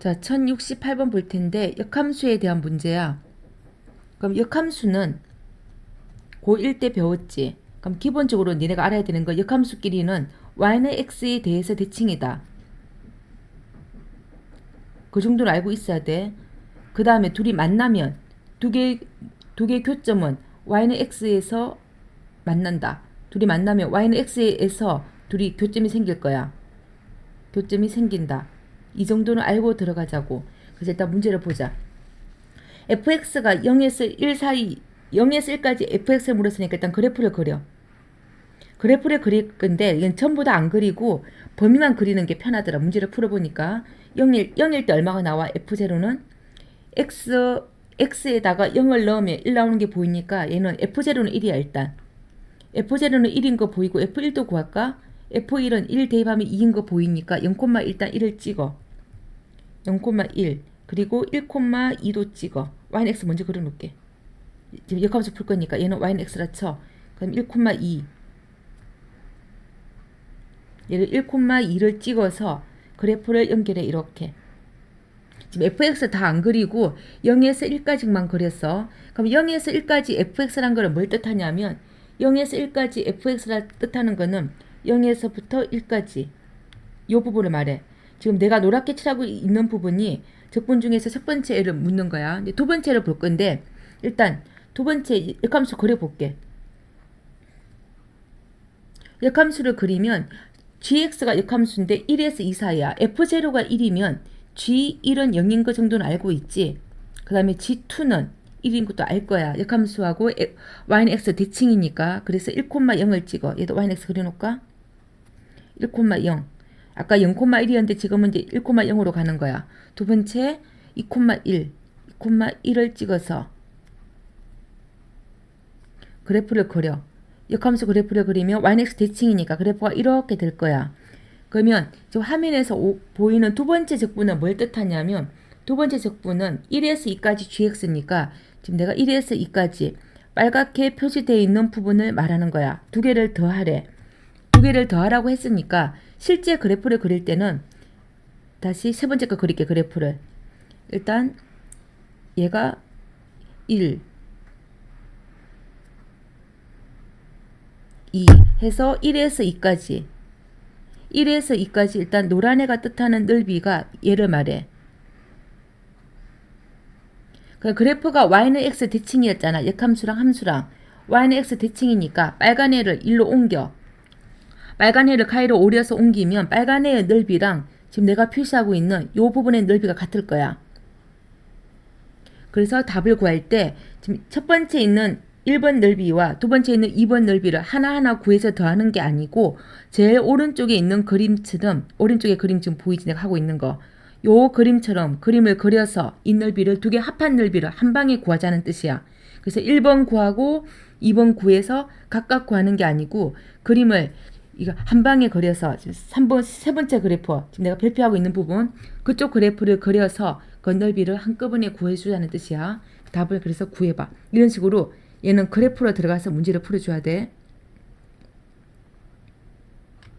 자, 1068번 볼 텐데 역함수에 대한 문제야. 그럼 역함수는 고1 때 배웠지. 그럼 기본적으로 니네가 알아야 되는 거 역함수끼리는 y는 x에 대해서 대칭이다. 그 정도는 알고 있어야 돼. 그 다음에 둘이 만나면 두 개, 두개 교점은 y는 x에서 만난다. 둘이 만나면 y는 x에서 둘이 교점이 생길 거야. 교점이 생긴다. 이 정도는 알고 들어가자고. 그래서 일단 문제를 보자. fx가 0에서 1 사이, 0에서 1까지 fx를 물었으니까 일단 그래프를 그려. 그래프를 그릴 건데 이건 전부 다 안 그리고 범위만 그리는 게 편하더라. 문제를 풀어보니까 0일, 0일 때 얼마가 나와? f0는 x, x에다가 0을 넣으면 1 나오는 게 보이니까 얘는 f0는 1이야 일단. f0는 1인 거 보이고 f1도 구할까? f1은 1 대입하면 2인 거 보이니까 0, 일단 1을 찍어. 0,1 그리고 1,2도 찍어. y는 x 먼저 그려놓을게. 지금 역함수 풀 거니까 얘는 y는 x라 쳐. 그럼 1,2 얘를 1,2를 찍어서 그래프를 연결해 이렇게. 지금 fx 다 안 그리고 0에서 1까지만 그렸어. 그럼 0에서 1까지 fx란 거는 뭘 뜻하냐면 0에서 1까지 fx라 뜻하는 거는 0에서부터 1까지 이 부분을 말해. 지금 내가 노랗게 칠하고 있는 부분이 적분 중에서 첫 번째를 묻는 거야. 근데 두 번째를 볼 건데 일단 두 번째 역함수 그려볼게. 역함수를 그리면 gx가 역함수인데 1에서 2 사이야. f0가 1이면 g1은 0인 거 정도는 알고 있지. 그 다음에 g2는 1인 것도 알 거야. 역함수하고 y는 x 대칭이니까. 그래서 1,0을 찍어. 얘도 y는 x 그려놓을까? 1,0. 아까 0,1이었는데 지금은 이제 1,0으로 가는 거야. 두 번째 2,1. 2,1을 찍어서 그래프를 그려. 역함수 그래프를 그리면 y는 x 대칭이니까 그래프가 이렇게 될 거야. 그러면 저 화면에서 오, 보이는 두 번째 적분은 뭘 뜻하냐면 두 번째 적분은 1에서 2까지 gx니까 지금 내가 1에서 2까지 빨갛게 표시되어 있는 부분을 말하는 거야. 두 개를 더하래. 두 개를 더하라고 했으니까 실제 그래프를 그릴 때는 다시 세 번째 거 그릴게 그래프를. 일단 얘가 1 2 해서 1에서 2까지 1에서 2까지 일단 노란 애가 뜻하는 넓이가 얘를 말해. 그 그래프가 y는 x 대칭이었잖아. 역함수랑 함수랑. y는 x 대칭이니까 빨간 애를 1로 옮겨. 빨간 애를 가위로 오려서 옮기면 빨간 애의 넓이랑 지금 내가 표시하고 있는 이 부분의 넓이가 같을 거야. 그래서 답을 구할 때 지금 첫 번째 있는 1번 넓이와 두 번째 있는 2번 넓이를 하나하나 구해서 더하는 게 아니고 제일 오른쪽에 있는 그림처럼 오른쪽에 그림 지금 보이지 내가 하고 있는 거. 요 그림처럼 그림을 그려서 이 넓이를 두 개 합한 넓이를 한 방에 구하자는 뜻이야. 그래서 1번 구하고 2번 구해서 각각 구하는 게 아니고 그림을 이거 한 방에 그려서 지금 3번 세 번째 그래프 지금 내가 발표하고 있는 부분 그쪽 그래프를 그려서 그 넓이를 한꺼번에 구해주자는 뜻이야. 답을 그래서 구해봐. 이런 식으로 얘는 그래프로 들어가서 문제를 풀어줘야 돼.